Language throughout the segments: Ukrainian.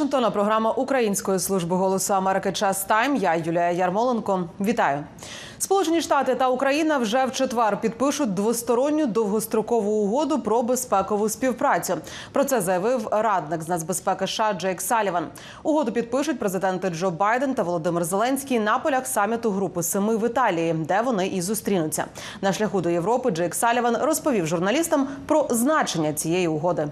Вашингтона програма Української служби голосу Америки Час Тайм. Я Юлія Ярмоленко. Вітаю. Сполучені Штати та Україна вже в четвер підпишуть двосторонню довгострокову угоду про безпекову співпрацю. Про це заявив радник з нацбезпеки США Джейк Саліван. Угоду підпишуть президенти Джо Байден та Володимир Зеленський на полях саміту Групи Семи в Італії, де вони і зустрінуться. На шляху до Європи Джейк Саліван розповів журналістам про значення цієї угоди.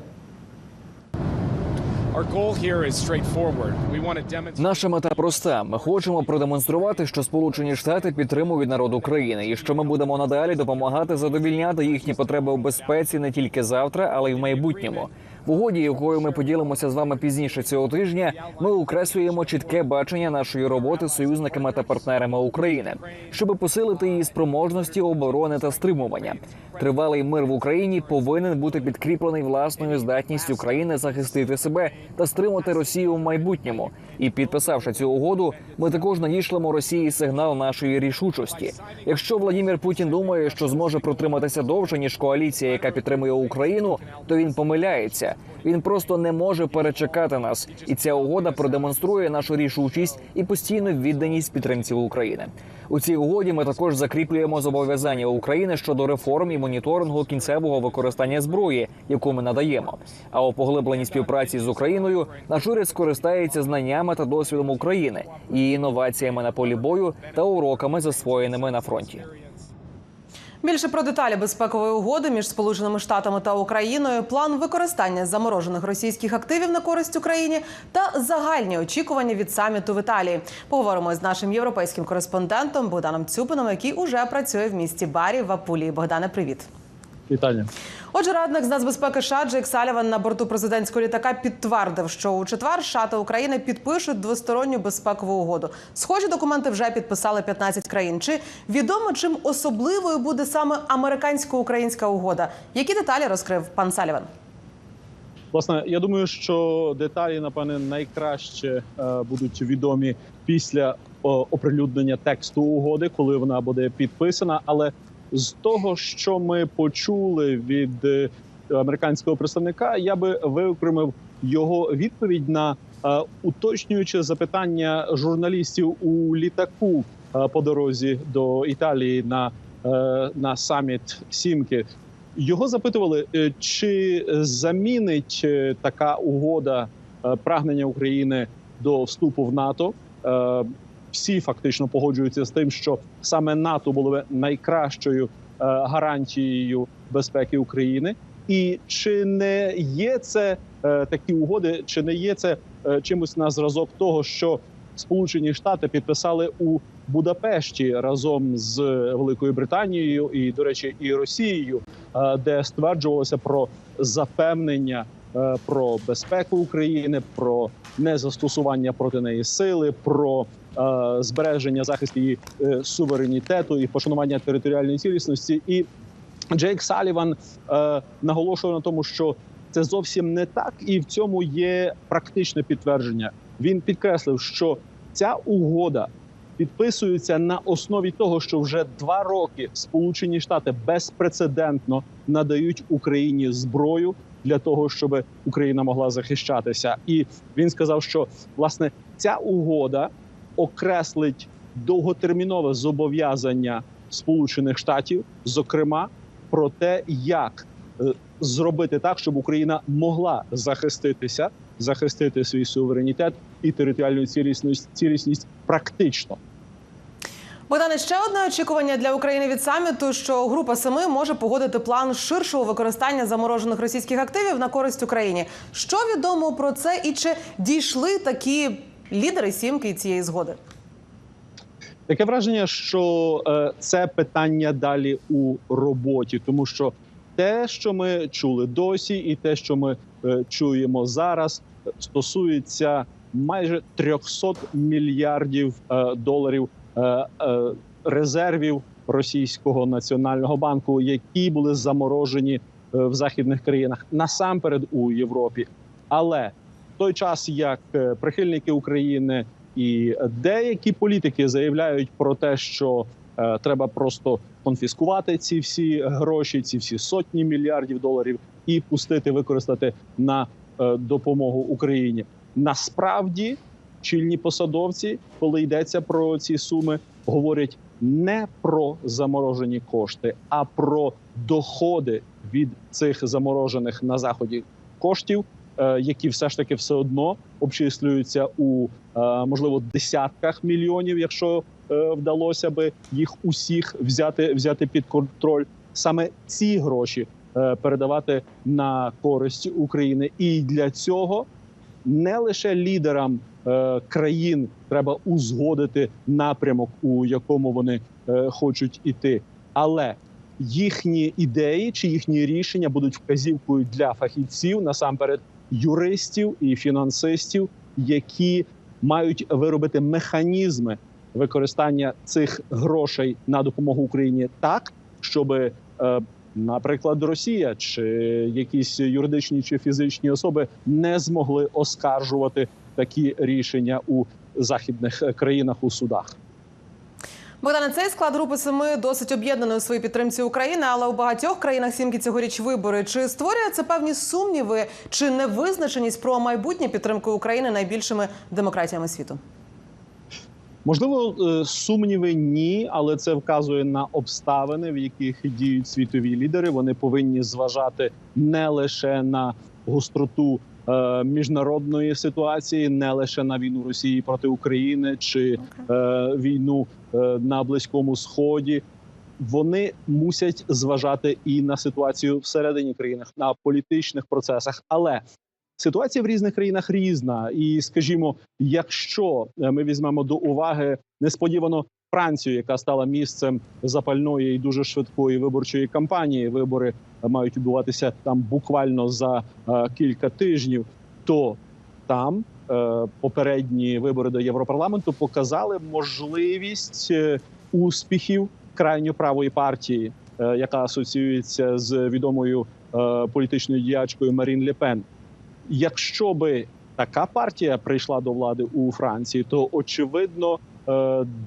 Наша мета проста. Ми хочемо продемонструвати, що Сполучені Штати підтримують народ України, і що ми будемо надалі допомагати задовільняти їхні потреби у безпеці не тільки завтра, але й в майбутньому. В угоді, якою ми поділимося з вами пізніше цього тижня, ми окреслюємо чітке бачення нашої роботи з союзниками та партнерами України, щоб посилити її спроможності оборони та стримування. Тривалий мир в Україні повинен бути підкріплений власною здатністю країни захистити себе та стримати Росію в майбутньому. І підписавши цю угоду, ми також надішлемо Росії сигнал нашої рішучості. Якщо Владімір Путін думає, що зможе протриматися довше ніж коаліція, яка підтримує Україну, то він помиляється. Він просто не може перечекати нас, і ця угода продемонструє нашу рішучість і постійну відданість підтримці України. У цій угоді ми також закріплюємо зобов'язання України щодо реформ і моніторингу кінцевого використання зброї, яку ми надаємо. А у поглибленій співпраці з Україною наш уряд скористається знаннями та досвідом України, її інноваціями на полі бою та уроками, засвоєними на фронті. Більше про деталі безпекової угоди між Сполученими Штатами та Україною, план використання заморожених російських активів на користь Україні та загальні очікування від саміту в Італії. Поговоримо з нашим європейським кореспондентом Богданом Цюпином, який уже працює в місті Барі в Апулії. Богдане, привіт. Вітання. Отже, радник з нацбезпеки США Джейк Саліван на борту президентського літака підтвердив, що у четвер США та Україна підпишуть двосторонню безпекову угоду. Схожі документи вже підписали 15 країн. Чи відомо, чим особливою буде саме американсько-українська угода? Які деталі розкрив пан Саліван? Власне, я думаю, що деталі, напевне, найкраще е, будуть відомі після о, оприлюднення тексту угоди, коли вона буде підписана. Але з того, що ми почули від е, американського представника, я би виокремив його відповідь на е, уточнююче запитання журналістів у літаку е, по дорозі до Італії на, на саміт Сімки. Його запитували, чи замінить така угода прагнення України до вступу в НАТО. Всі фактично погоджуються з тим, що саме НАТО було би найкращою е, гарантією безпеки України. І чи не є це е, такі угоди, чи не є це е, чимось на зразок того, що Сполучені Штати підписали у Будапешті разом з Великою Британією і, до речі, і Росією, де стверджувалося про запевнення про безпеку України, про незастосування проти неї сили, про е, збереження захисту її е, суверенітету і пошанування територіальної цілісності. І Джейк Саліван е, наголошував на тому, що це зовсім не так, і в цьому є практичне підтвердження. Він підкреслив, що ця угода підписується на основі того, що вже два роки Сполучені Штати безпрецедентно надають Україні зброю для того, щоб Україна могла захищатися. І він сказав, що власне ця угода окреслить довготермінове зобов'язання Сполучених Штатів, зокрема про те, як е, зробити так, щоб Україна могла захиститися, захистити свій суверенітет і територіальну цілісність, цілісність практично. Богдане, ще одне очікування для України від саміту, що група семи може погодити план ширшого використання заморожених російських активів на користь Україні. Що відомо про це, і чи дійшли такі лідери сімки цієї згоди? Таке враження, що е, це питання далі у роботі, тому що те, що ми чули досі, і те, що ми е, чуємо зараз, стосується майже 300 мільярдів е, доларів резервів російського національного банку, які були заморожені е, в західних країнах насамперед у Європі. Але в той час як е, прихильники України і деякі політики заявляють про те, що е, треба просто конфіскувати ці всі гроші, ці всі сотні мільярдів доларів, і пустити використати на е, допомогу Україні. насправді чільні посадовці, коли йдеться про ці суми, говорять не про заморожені кошти, а про доходи від цих заморожених на заході коштів, е, які все ж таки все одно обчислюються у е, можливо десятках мільйонів, якщо е, вдалося би їх усіх взяти, взяти під контроль. Саме ці гроші передавати на користь України, і для цього не лише лідерам країн треба узгодити напрямок, у якому вони е, хочуть іти, але їхні ідеї чи їхні рішення будуть вказівкою для фахівців насамперед юристів і фінансистів, які мають виробити механізми використання цих грошей на допомогу Україні так, щоб, е, наприклад, Росія чи якісь юридичні чи фізичні особи не змогли оскаржувати такі рішення у західних е, країнах у судах. Богдане, цей склад групи семи досить об'єднаний у своїй підтримці України, але у багатьох країнах сімки цьогоріч вибори. Чи створює це певні сумніви чи невизначеність про майбутнє підтримки України найбільшими демократіями світу? Можливо, е, сумніви ні, але це вказує на обставини, в яких діють світові лідери. Вони повинні зважати не лише на гостроту е, міжнародної ситуації, не лише на війну Росії проти України чи е, війну е, на Близькому Сході. Вони мусять зважати і на ситуацію всередині країни, на політичних процесах. Але ситуація в різних країнах різна. І, скажімо, якщо е, ми візьмемо до уваги несподівано Францію, яка стала місцем запальної і дуже швидкої виборчої кампанії, вибори мають відбуватися там буквально за е, кілька тижнів, то там е, попередні вибори до Європарламенту показали можливість е, успіхів крайньо правої партії, е, яка асоціюється з відомою е, політичною діячкою Марін Лепен. Якщо би така партія прийшла до влади у Франції, то очевидно е,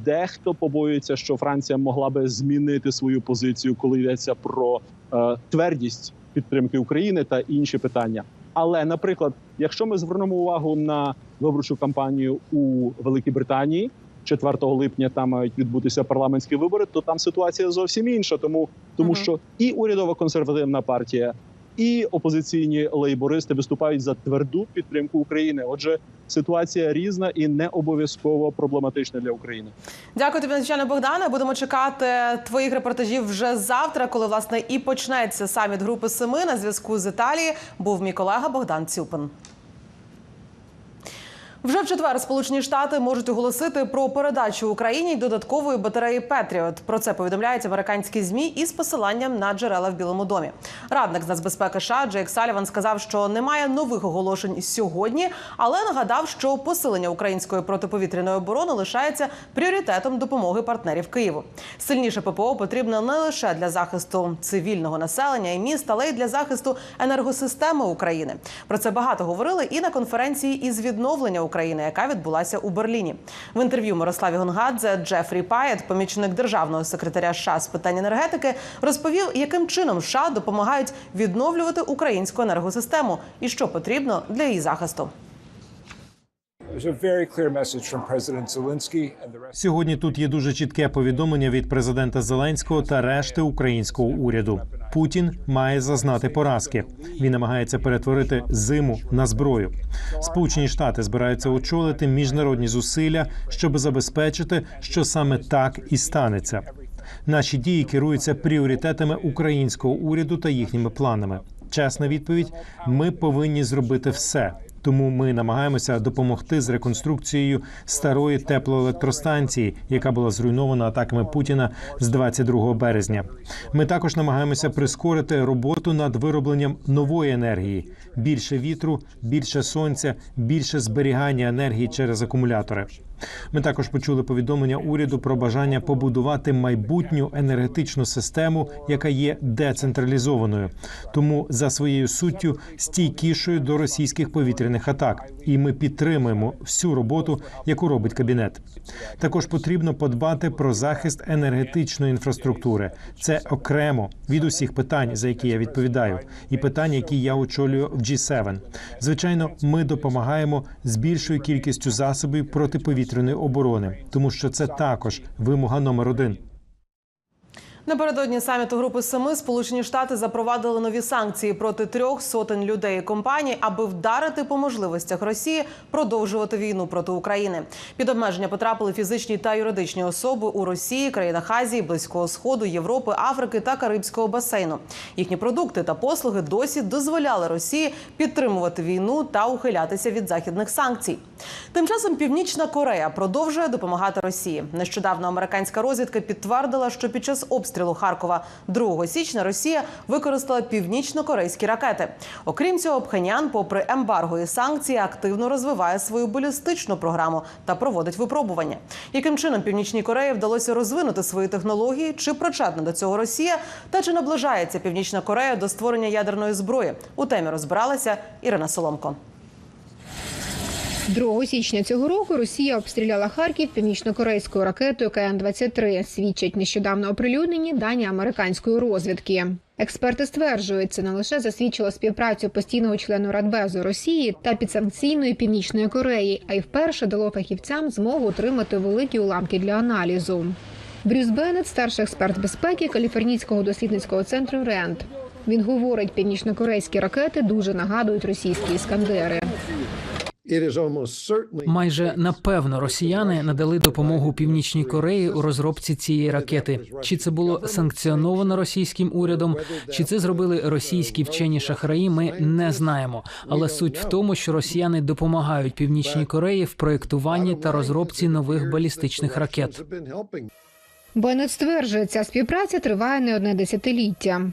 дехто побоюється, що Франція могла би змінити свою позицію, коли йдеться про е, твердість підтримки України та інші питання. Але, наприклад, якщо ми звернемо увагу на виборчу кампанію у Великій Британії, 4 липня там мають відбутися парламентські вибори, то там ситуація зовсім інша, тому, тому Мгм. що і урядова консервативна партія, і опозиційні лейбористи виступають за тверду підтримку України. Отже, ситуація різна і не обов'язково проблематична для України. Дякую тобі, надзвичайно Богдане. Будемо чекати твоїх репортажів вже завтра, коли власне і почнеться саміт групи семи на зв'язку з Італії. Був мій колега Богдан Цюпин. Вже в четвер Сполучені Штати можуть оголосити про передачу Україні додаткової батареї Петріот. Про це повідомляють американські змі із посиланням на джерела в Білому домі. Радник з нацбезпеки США Джейк Саліван сказав, що немає нових оголошень сьогодні, але нагадав, що посилення української протиповітряної оборони лишається пріоритетом допомоги партнерів Києву. Сильніше ППО потрібно не лише для захисту цивільного населення і міст, але й для захисту енергосистеми України. Про це багато говорили і на конференції із відновлення України, яка відбулася у Берліні. В інтерв'ю Мирославі Гонгадзе Джефрі Паєт, помічник державного секретаря США з питань енергетики, розповів, яким чином США допомагають відновлювати українську енергосистему і що потрібно для її захисту. Сьогодні тут є дуже чітке повідомлення від президента Зеленського та решти українського уряду. Путін має зазнати поразки. Він намагається перетворити зиму на зброю. Сполучені Штати збираються очолити міжнародні зусилля, щоб забезпечити, що саме так і станеться. Наші дії керуються пріоритетами українського уряду та їхніми планами. Чесна відповідь: ми повинні зробити все. Тому ми намагаємося допомогти з реконструкцією старої теплоелектростанції, яка була зруйнована атаками Путіна з 22 березня. Ми також намагаємося прискорити роботу над виробленням нової енергії: більше вітру, більше сонця, більше зберігання енергії через акумулятори. Ми також почули повідомлення уряду про бажання побудувати майбутню енергетичну систему, яка є децентралізованою, тому за своєю суттю стійкішою до російських повітряних атак. І ми підтримуємо всю роботу, яку робить кабінет. Також потрібно подбати про захист енергетичної інфраструктури. Це окремо від усіх питань, за які я відповідаю, і питань, які я очолюю в G7. Звичайно, ми допомагаємо з більшою кількістю засобів протиповітряної оборони, тому що це також вимога номер один. Напередодні саміту Групи Семи Сполучені Штати запровадили нові санкції проти трьох сотень людей і компаній, аби вдарити по можливостях Росії продовжувати війну проти України. Під обмеження потрапили фізичні та юридичні особи у Росії, країнах Азії, Близького Сходу, Європи, Африки та Карибського басейну. Їхні продукти та послуги досі дозволяли Росії підтримувати війну та ухилятися від західних санкцій. Тим часом Північна Корея продовжує допомагати Росії. Нещодавно американська розвідка підтвердила, що під час обстрілу Харкова 2 січня Росія використала північно-корейські ракети. Окрім цього, Пхенян, попри ембарго і санкції, активно розвиває свою балістичну програму та проводить випробування. Яким чином Північній Кореї вдалося розвинути свої технології? Чи причетна до цього Росія? Та чи наближається Північна Корея до створення ядерної зброї? У темі розбиралася Ірина Соломко. 2 січня цього року Росія обстріляла Харків північно-корейською ракетою КН-23, свідчать нещодавно оприлюднені дані американської розвідки. Експерти стверджують, це не лише засвідчило співпрацю постійного члену Радбезу Росії та підсанкційної Північної Кореї, а й вперше дало фахівцям змогу отримати великі уламки для аналізу. Брюс Беннет, старший експерт безпеки Каліфорнійського дослідницького центру РЕНД. Він говорить, північно-корейські ракети дуже нагадують російські іскандери. Майже напевно росіяни надали допомогу північній Кореї у розробці цієї ракети. Чи це було санкціоновано російським урядом, чи це зробили російські вчені шахраї? Ми не знаємо. Але суть в тому, що росіяни допомагають північній Кореї в проєктуванні та розробці нових балістичних ракет. Беннет стверджує, ця співпраця триває не одне десятиліття.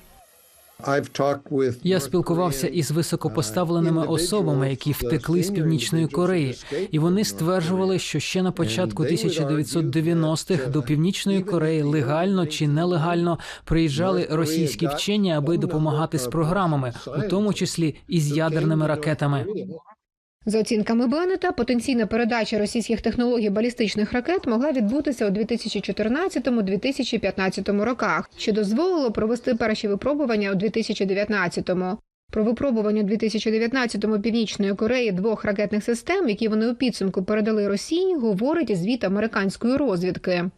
Я спілкувався із високопоставленими особами, які втекли з північної Кореї, і вони стверджували, що ще на початку 1990-х до північної Кореї легально чи нелегально приїжджали російські вчені, аби допомагати з програмами, у тому числі і з ядерними ракетами. За оцінками Беннета, потенційна передача російських технологій балістичних ракет могла відбутися у 2014-2015 роках, що дозволило провести перші випробування у 2019-му. Про випробування у 2019-му Північної Кореї двох ракетних систем, які вони у підсумку передали Росії, говорить звіт американської розвідки.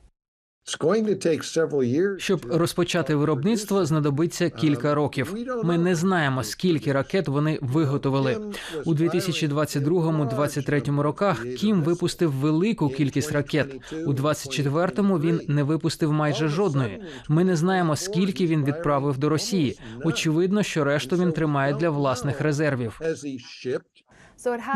Щоб розпочати виробництво, знадобиться кілька років. Ми не знаємо, скільки ракет вони виготовили у 2022-2023 роках. Кім випустив велику кількість ракет. У 24-му він не випустив майже жодної. Ми не знаємо, скільки він відправив до Росії. Очевидно, що решту він тримає для власних резервів.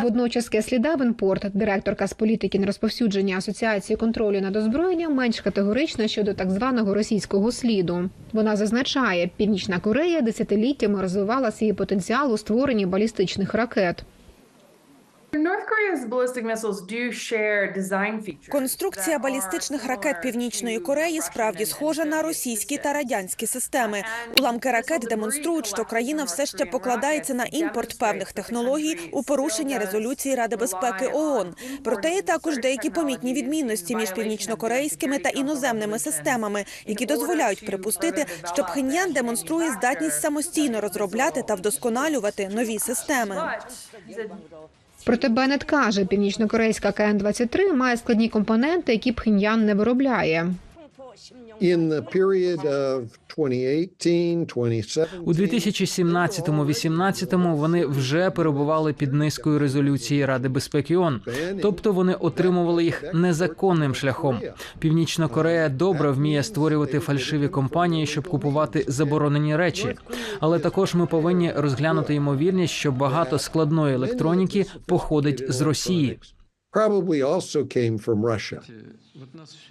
Водночас Кеслі Давенпорт, директорка з політики на розповсюдження Асоціації контролю над озброєнням, менш категорична щодо так званого російського сліду. Вона зазначає, Північна Корея десятиліттями розвивала свій потенціал у створенні балістичних ракет. Конструкція балістичних ракет Північної Кореї справді схожа на російські та радянські системи. Уламки ракет демонструють, що країна все ще покладається на імпорт певних технологій у порушення резолюції Ради безпеки ООН. Проте є також деякі помітні відмінності між північнокорейськими та іноземними системами, які дозволяють припустити, що Пхеньян демонструє здатність самостійно розробляти та вдосконалювати нові системи. Проте Беннет каже, північнокорейська КН-23 має складні компоненти, які Пхеньян не виробляє. У 2017-18 вони вже перебували під низкою резолюції Ради безпеки ООН. тобто вони отримували їх незаконним шляхом. Північна Корея добре вміє створювати фальшиві компанії, щоб купувати заборонені речі. Але також ми повинні розглянути ймовірність, що багато складної електроніки походить з Росії.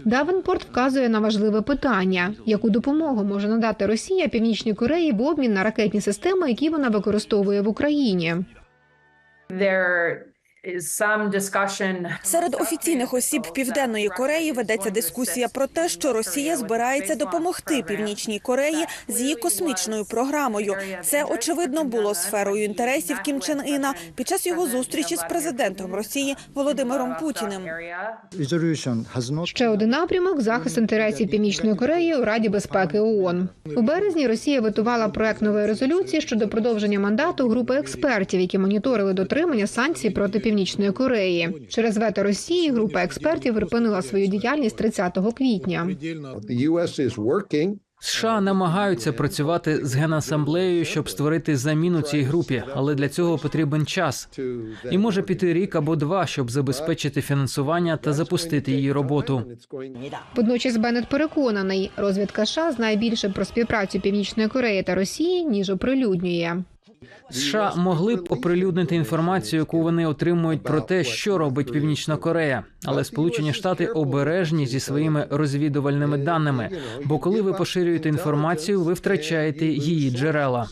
Давенпорт вказує на важливе питання: яку допомогу може надати Росія Північній Кореї в обмін на ракетні системи, які вона використовує в Україні. Серед офіційних осіб Південної Кореї ведеться дискусія про те, що Росія збирається допомогти Північній Кореї з її космічною програмою. Це очевидно було сферою інтересів Кім Чен Іна під час його зустрічі з президентом Росії Володимиром Путіним. Ще один напрямок захист інтересів Північної Кореї у Раді безпеки ООН. У березні Росія витувала проект нової резолюції щодо продовження мандату групи експертів, які моніторили дотримання санкцій проти Північної Кореї. Через вето Росії група експертів припинила свою діяльність 30 квітня. США намагаються працювати з генасамблеєю, щоб створити заміну цій групі, але для цього потрібен час. І може піти рік або два, щоб забезпечити фінансування та запустити її роботу. Водночас Беннет переконаний, розвідка США знає більше про співпрацю Північної Кореї та Росії ніж оприлюднює. США могли б оприлюднити інформацію, яку вони отримують про те, що робить Північна Корея, але Сполучені Штати обережні зі своїми розвідувальними даними. Бо коли ви поширюєте інформацію, ви втрачаєте її джерела.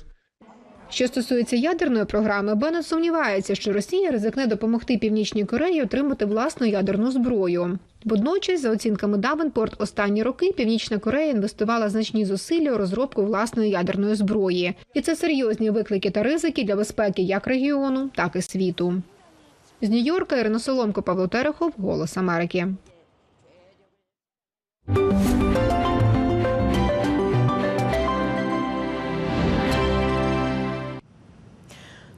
Що стосується ядерної програми, Беннет сумнівається, що Росія ризикне допомогти Північній Кореї отримати власну ядерну зброю. Водночас, за оцінками Давенпорт, останні роки Північна Корея інвестувала значні зусилля у розробку власної ядерної зброї, і це серйозні виклики та ризики для безпеки як регіону, так і світу. З Нью-Йорка Ірина Соломко, Павло Терехов, Голос Америки.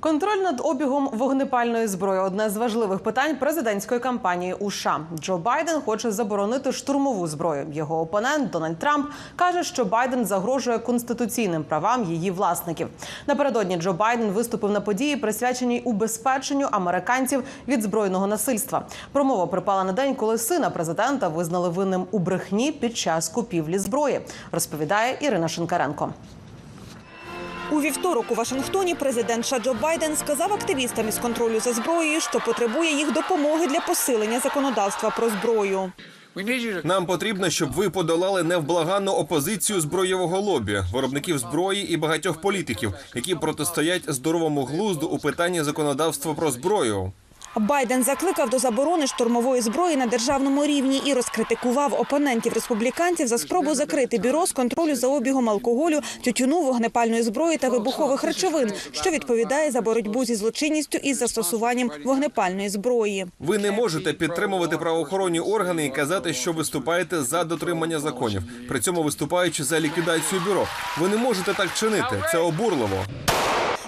Контроль над обігом вогнепальної зброї одне з важливих питань президентської кампанії у США. Джо Байден хоче заборонити штурмову зброю. Його опонент Дональд Трамп каже, що Байден загрожує конституційним правам її власників. Напередодні Джо Байден виступив на події, присвяченій убезпеченню американців від збройного насильства. Промова припала на день, коли сина президента визнали винним у брехні під час купівлі зброї. Розповідає Ірина Шинкаренко. У вівторок у Вашингтоні президент США Байден сказав активістам із контролю за зброєю, що потребує їх допомоги для посилення законодавства про зброю. Нам потрібно, щоб ви подолали невблаганну опозицію збройового лобі, виробників зброї і багатьох політиків, які протистоять здоровому глузду у питанні законодавства про зброю. Байден закликав до заборони штурмової зброї на державному рівні і розкритикував опонентів республіканців за спробу закрити бюро з контролю за обігом алкоголю, тютюну, вогнепальної зброї та вибухових речовин, що відповідає за боротьбу зі злочинністю із застосуванням вогнепальної зброї. Ви не можете підтримувати правоохоронні органи і казати, що виступаєте за дотримання законів, при цьому виступаючи за ліквідацію бюро. Ви не можете так чинити. Це обурливо.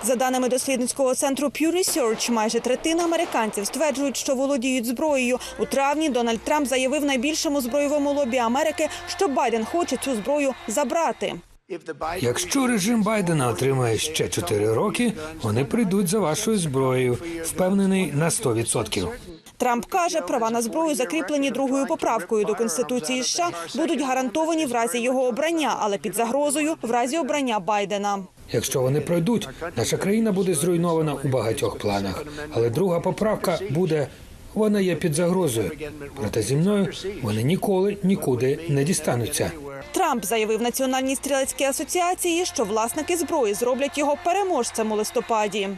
За даними дослідницького центру Pew Research, майже третина американців стверджують, що володіють зброєю. У травні Дональд Трамп заявив найбільшому збройовому лобі Америки, що Байден хоче цю зброю забрати. Якщо режим Байдена отримає ще 4 роки, вони прийдуть за вашою зброєю. Впевнений на 100%. Трамп каже, права на зброю закріплені другою поправкою до конституції США будуть гарантовані в разі його обрання, але під загрозою в разі обрання Байдена. Якщо вони пройдуть, наша країна буде зруйнована у багатьох планах. Але друга поправка буде. Вона є під загрозою. Проте зі мною вони ніколи нікуди не дістануться. Трамп заявив Національній стрілецькій асоціації, що власники зброї зроблять його переможцем у листопаді.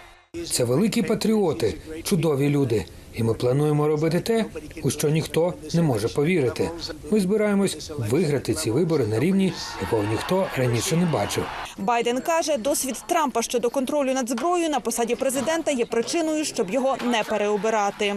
Це великі патріоти, чудові люди. І ми плануємо робити те, у що ніхто не може повірити. Ми збираємось виграти ці вибори на рівні, якого ніхто раніше не бачив. Байден каже, досвід Трампа щодо контролю над зброєю на посаді президента є причиною, щоб його не переобирати.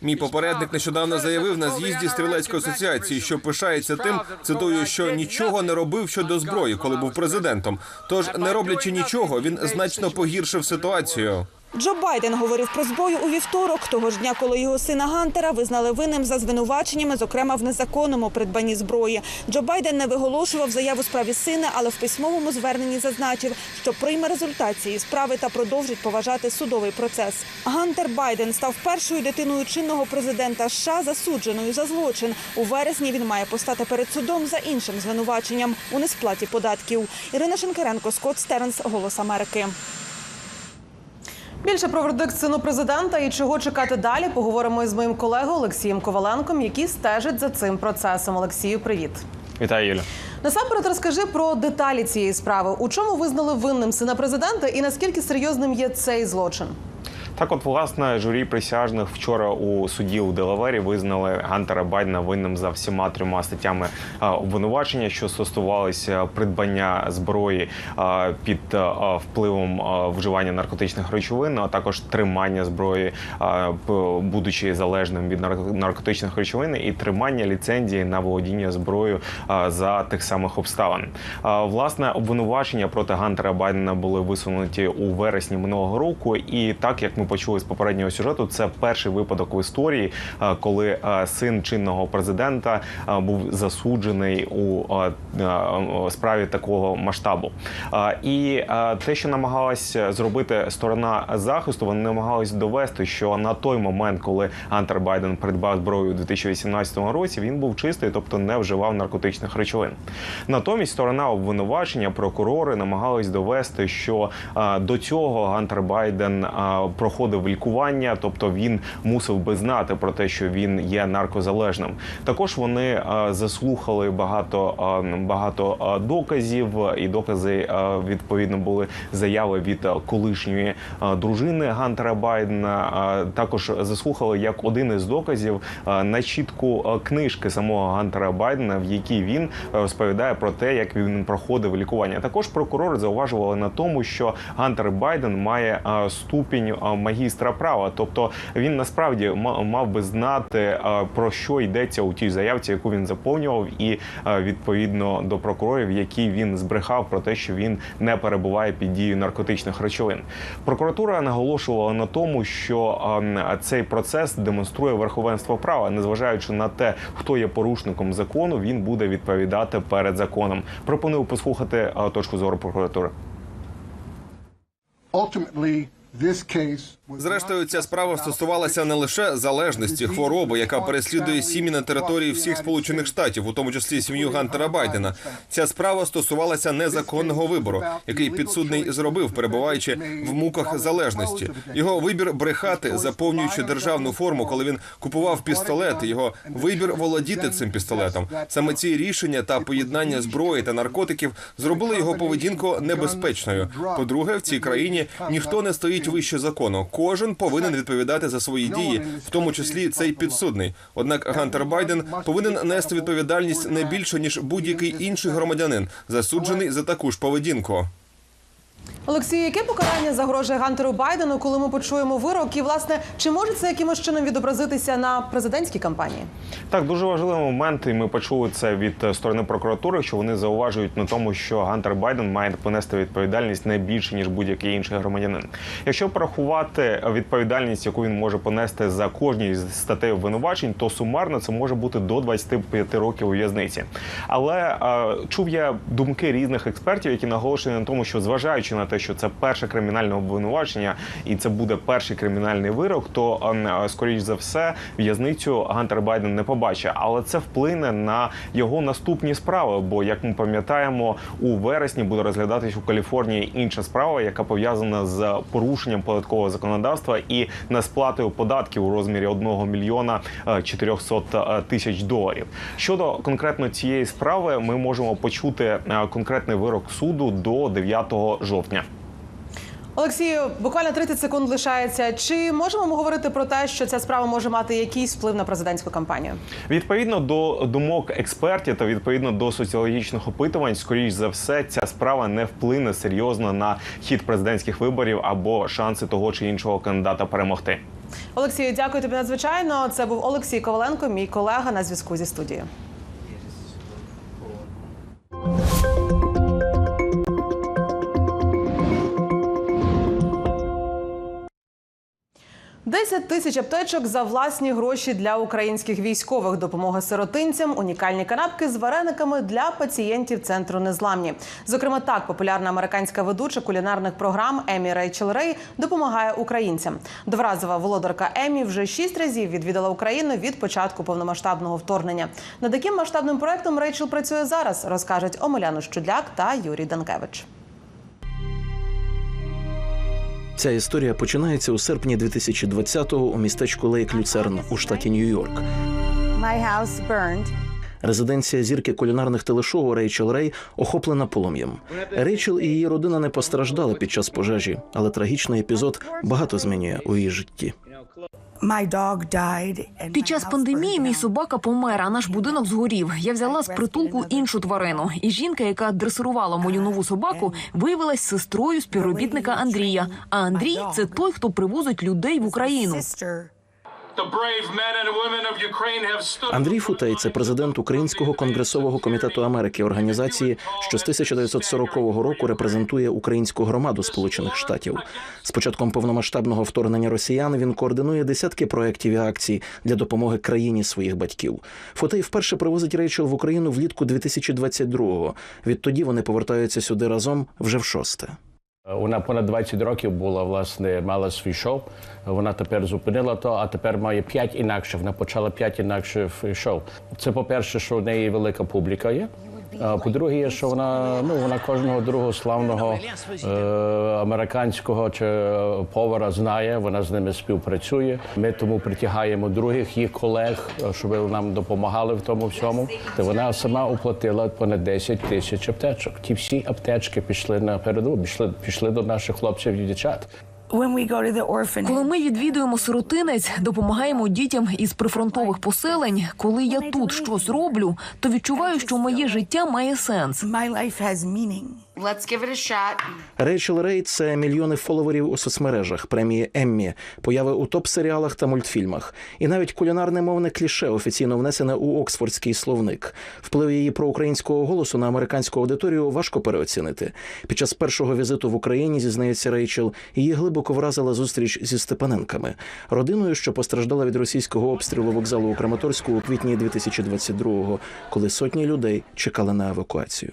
Мій попередник нещодавно заявив на з'їзді стрілецької асоціації, що пишається тим, цитую, що нічого не робив щодо зброї, коли був президентом. Тож, не роблячи нічого, він значно погіршив ситуацію. Джо Байден говорив про зброю у вівторок, того ж дня, коли його сина Гантера визнали винним за звинуваченнями, зокрема в незаконному придбанні зброї. Джо Байден не виголошував заяву справі сина, але в письмовому зверненні зазначив, що прийме результат цієї справи та продовжить поважати судовий процес. Гантер Байден став першою дитиною чинного президента США, засудженою за злочин. У вересні він має постати перед судом за іншим звинуваченням у несплаті податків. Ірина Шенкеренко, Скотт Стернс, Голос Америки. Більше про вердикт сину президента і чого чекати далі. Поговоримо із моїм колегою Олексієм Коваленком, який стежить за цим процесом. Олексію, привіт. Вітаю, Юля. Насамперед розкажи про деталі цієї справи. У чому визнали винним сина президента і наскільки серйозним є цей злочин? Так, от власне журі присяжних вчора у суді у Делавері визнали Гантера Байдена винним за всіма трьома статтями е, обвинувачення, що стосувалися придбання зброї е, під е, впливом вживання наркотичних речовин, а також тримання зброї, будучи залежним від нар- наркотичних речовин, і тримання ліцензії на володіння зброєю за тих самих обставин. Власне, обвинувачення проти Гантера Байдена були висунуті у вересні минулого року, і так як ми почули з попереднього сюжету, це перший випадок в історії, е, коли е, син чинного президента е, був засуджений у справі такого масштабу. І те, що намагалася зробити сторона захисту, вони намагались довести, що на той момент, коли Гантер Байден придбав зброю у 2018 році, він був чистий, тобто не вживав наркотичних речовин. Натомість сторона обвинувачення, прокурори намагались довести, що до цього Гантер Байден е, проходив лікування, тобто він мусив би знати про те, що він є наркозалежним. Також вони е, заслухали багато е, багато е, доказів, і докази відповідно були заяви від колишньої дружини Гантера Байдена. Також заслухали як один із доказів начітку е, книжки самого Гантера Байдена, в якій він розповідає про те, як він проходив лікування. Також прокурори зауважували на тому, що Гантер Байден має ступінь магістра права, тобто він насправді ма- мав би знати е, про що йдеться у тій заявці, яку він заповнював, і е, відповідно до прокурорів, які він збрехав про те, що він не перебуває під дією наркотичних речовин. Прокуратура наголошувала на тому, що е, цей процес демонструє верховенство права, незважаючи на те, хто є порушником закону, він буде відповідати перед законом. Пропоную послухати е, точку зору прокуратури. Ultimately, Зрештою, ця справа стосувалася не лише залежності хвороби, яка переслідує сім'ї на території всіх сполучених штатів, у тому числі сім'ю Гантера Байдена. Ця справа стосувалася незаконного вибору, який підсудний зробив, перебуваючи в муках залежності. Його вибір брехати, заповнюючи державну форму, коли він купував пістолет. Його вибір володіти цим пістолетом. Саме ці рішення та поєднання зброї та наркотиків зробили його поведінку небезпечною. По-друге, в цій країні ніхто не стоїть вище закону. Кожен повинен відповідати за свої дії, в тому числі цей підсудний. Однак Гантер Байден повинен нести відповідальність не більше ніж будь-який інший громадянин, засуджений за таку ж поведінку. Олексій, яке покарання загрожує Гантеру Байдену, коли ми почуємо вирок? І власне, чи може це якимось чином відобразитися на президентській кампанії? Так, дуже важливий момент, і ми почули це від е, сторони прокуратури, що вони зауважують на тому, що Гантер Байден має понести відповідальність не більше ніж будь-який інший громадянин. Якщо порахувати відповідальність, яку він може понести за кожній з статей обвинувачень, то сумарно це може бути до 25 років у в'язниці. Але е, чув я думки різних експертів, які наголошують на тому, що зважаючи на те, що це перше кримінальне обвинувачення, і це буде перший кримінальний вирок, то е, скоріш за все в'язницю Гантер Байден не побачить. Але це вплине на його наступні справи. Бо, як ми пам'ятаємо, у вересні буде розглядатись у Каліфорнії інша справа, яка пов'язана з порушенням податкового законодавства і несплатою податків у розмірі 1 мільйона е, 400 тисяч доларів. Щодо конкретно цієї справи, ми можемо почути е, конкретний вирок суду до 9 жовтня. Олексію, буквально 30 секунд лишається. Чи можемо ми говорити про те, що ця справа може мати якийсь вплив на президентську кампанію? Відповідно до думок експертів та відповідно до соціологічних опитувань, скоріш за все, ця справа не вплине серйозно на хід президентських виборів або шанси того чи іншого кандидата перемогти. Олексію, дякую тобі надзвичайно. Це був Олексій Коваленко, мій колега на зв'язку зі студією. Десять тисяч аптечок за власні гроші для українських військових, допомога сиротинцям, унікальні канапки з варениками для пацієнтів центру незламні. Зокрема, так популярна американська ведуча кулінарних програм Емі Рейчел Рей допомагає українцям. Дворазова володарка Емі вже шість разів відвідала Україну від початку повномасштабного вторгнення. Над яким масштабним проектом Рейчел працює зараз, розкажуть Омеляна Щудляк та Юрій Данкевич. Ця історія починається у серпні 2020-го у містечку Лейк Люцерн у штаті Нью-Йорк. Резиденція зірки кулінарних телешоу Рейчел Рей охоплена полум'ям. Рейчел і її родина не постраждали під час пожежі, але трагічний епізод багато змінює у її житті. Під час пандемії мій собака помер, а наш будинок згорів. Я взяла з притулку іншу тварину. І жінка, яка дресирувала мою нову собаку, виявилась сестрою співробітника Андрія. А Андрій це той, хто привозить людей в Україну. Андрій Футей це президент Українського конгресового комітету Америки, організації, що з 1940 року репрезентує українську громаду Сполучених Штатів. З початком повномасштабного вторгнення росіян він координує десятки проєктів і акцій для допомоги країні своїх батьків. Футей вперше привозить Рейчел в Україну влітку 2022-го. Відтоді вони повертаються сюди разом вже в шосте. Вона понад 20 років була власне мала свій шоу. Вона тепер зупинила то, а тепер має п'ять інакших. Вона почала п'ять інакших шоу. Це по-перше, що в неї велика публіка є. По-друге, що вона ну вона кожного другого славного е, американського чи е, повара знає. Вона з ними співпрацює. Ми тому притягаємо других їх колег, е, щоб нам допомагали в тому всьому. Та вона сама оплатила понад 10 тисяч аптечок. Ті всі аптечки пішли на передову, пішли, пішли до наших хлопців і дівчат. Коли ми відвідуємо сиротинець, допомагаємо дітям із прифронтових поселень. Коли я тут щось роблю, то відчуваю, що моє життя має сенс. Рейчел Рей це мільйони фоловерів у соцмережах, премії Еммі, появи у топ-серіалах та мультфільмах, і навіть кулінарне мовне кліше офіційно внесене у Оксфордський словник. Вплив її проукраїнського голосу на американську аудиторію важко переоцінити. Під час першого візиту в Україні зізнається Рейчел, її глибоко вразила зустріч зі Степаненками, родиною, що постраждала від російського обстрілу вокзалу у Краматорську у квітні 2022-го, коли сотні людей чекали на евакуацію.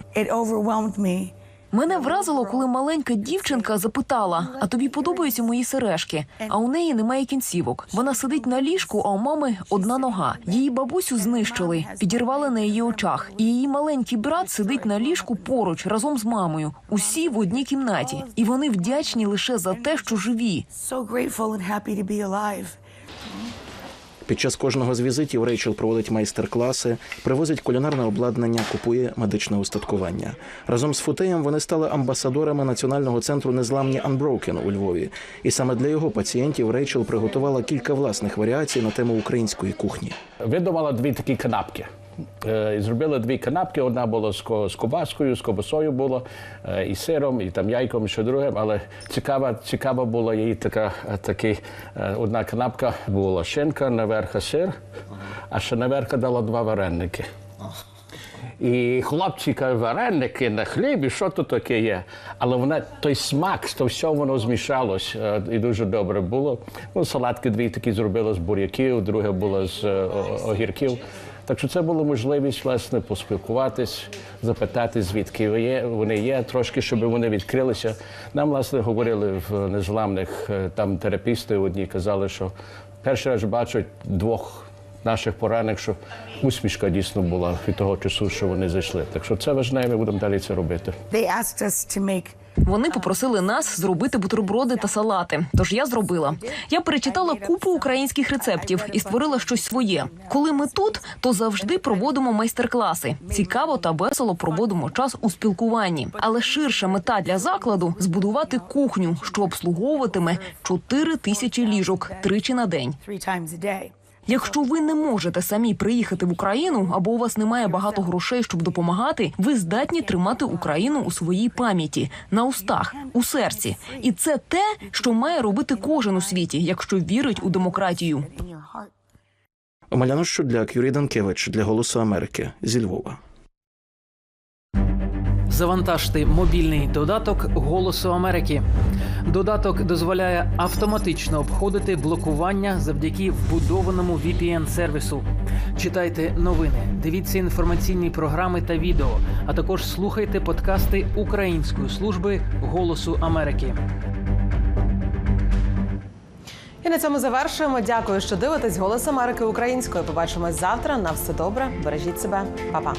Мене вразило, коли маленька дівчинка запитала: а тобі подобаються мої сережки? А у неї немає кінцівок. Вона сидить на ліжку, а у мами одна нога. Її бабусю знищили, підірвали на її очах. І її маленький брат сидить на ліжку поруч разом з мамою. Усі в одній кімнаті, і вони вдячні лише за те, що живі. Під час кожного з візитів Рейчел проводить майстер-класи, привозить кулінарне обладнання, купує медичне устаткування. Разом з Футеєм вони стали амбасадорами національного центру незламні Unbroken у Львові. І саме для його пацієнтів Рейчел приготувала кілька власних варіацій на тему української кухні. Видумала дві такі канапки. Е, і Зробили дві канапки. Одна була з з ковбаскою, з ковбасою була, е, і сиром, і там яйком, і що другим. Але цікава, цікава була її така, е, такий, одна канапка була шинка, наверха сир, а ще наверха дала два вареники. І хлопці кажуть, вареники на хлібі, що тут таке є? Але вона той смак, то все воно змішалось і дуже добре було. Ну, салатки дві такі зробили з буряків, друге було з огірків. Так що це була можливість власне поспілкуватись, запитати, звідки є, вони є, трошки, щоб вони відкрилися. Нам, власне, говорили в незламних е, там терапісти одні казали, що перший раз бачать двох наших поранених, що усмішка дійсно була від того часу, що вони зайшли. Так що це важливо, ми будемо далі це робити. Вони попросили нас зробити бутерброди та салати. Тож я зробила. Я перечитала купу українських рецептів і створила щось своє. Коли ми тут, то завжди проводимо майстер-класи. Цікаво та весело проводимо час у спілкуванні. Але ширша мета для закладу збудувати кухню, що обслуговуватиме 4 тисячі ліжок тричі на день. Якщо ви не можете самі приїхати в Україну або у вас немає багато грошей, щоб допомагати, ви здатні тримати Україну у своїй пам'яті, на устах, у серці. І це те, що має робити кожен у світі, якщо вірить у демократію. Омеляно Щудляк, Юрій Данкевич для Голосу Америки зі Львова. Завантажте мобільний додаток Голосу Америки. Додаток дозволяє автоматично обходити блокування завдяки вбудованому VPN-сервісу. Читайте новини, дивіться інформаційні програми та відео, а також слухайте подкасти Української служби Голосу Америки. І на цьому завершуємо. Дякую, що дивитесь Голос Америки українською. Побачимось завтра. На все добре. Бережіть себе, Па-па.